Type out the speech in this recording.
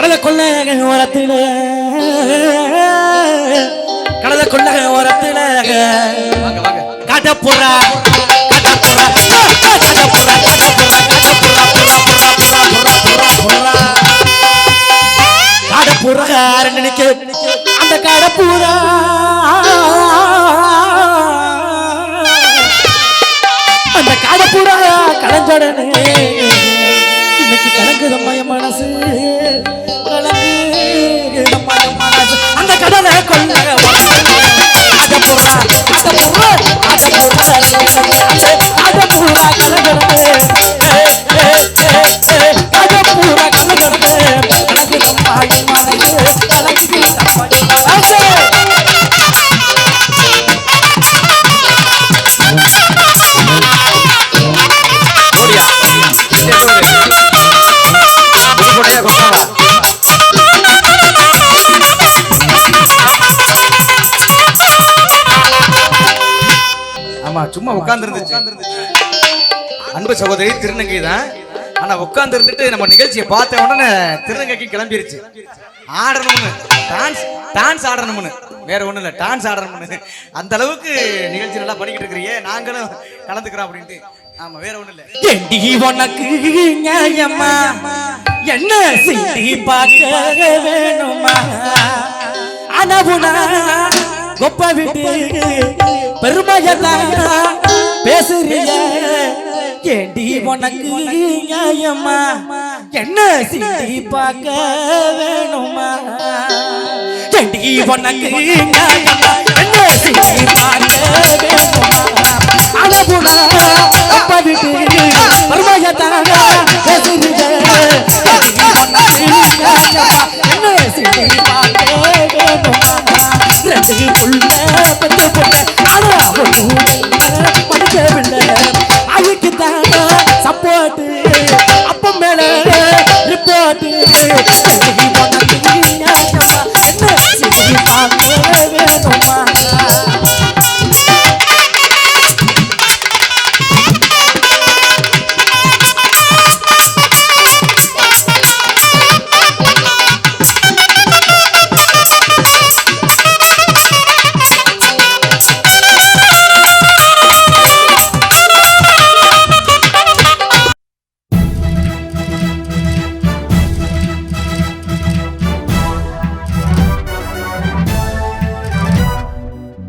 கடலை கொள்ள ஓரத்துல. கடலை கொள்ள ஓரத்துல. காட்ட போறா காட்ட போறா. காட்ட போறா காட்ட போறா காட்ட போறா போறா போறா போறா போறா போறா போறா. காட போறா நினைக்க அந்த காட பூரா காட போறா காட சும்மா உட்கார்ந்து இருந்துச்சு அன்பு சகோதரி திருநங்கை தான். ஆனா உட்கார்ந்து இருந்துட்டு நம்ம நிகழ்ச்சியை பார்த்த உடனே திருநங்கைக்கு கிளம்பிருச்சு. ஆடணும்னு. Dance dance ஆடணும்னு. வேற ஒண்ணும் இல்ல டான்ஸ் ஆடணும்னு. அந்த அளவுக்கு நிகழ்ச்சி நல்லா பண்ணிக்கிட்டு இருக்கிறியே. நாங்களும் கலந்துக்கிறோம் அப்படின்ட்டு. ஆமா வேற ஒண்ணும் இல்ல. எண்டி உனக்கு நியாயமா? என்ன சிண்டி பார்க்க வேணுமா? அனவுனா கொப்ப விட்டு பெருமையெல்லாம் பேசுறிய ஏண்டி உனக்கு நியாயமா? என்ன சிண்டி பார்க்க வேணுமா? ஏண்டி உனக்கு நியாயமா? என்ன சிண்டி பார்க்க வேணுமா?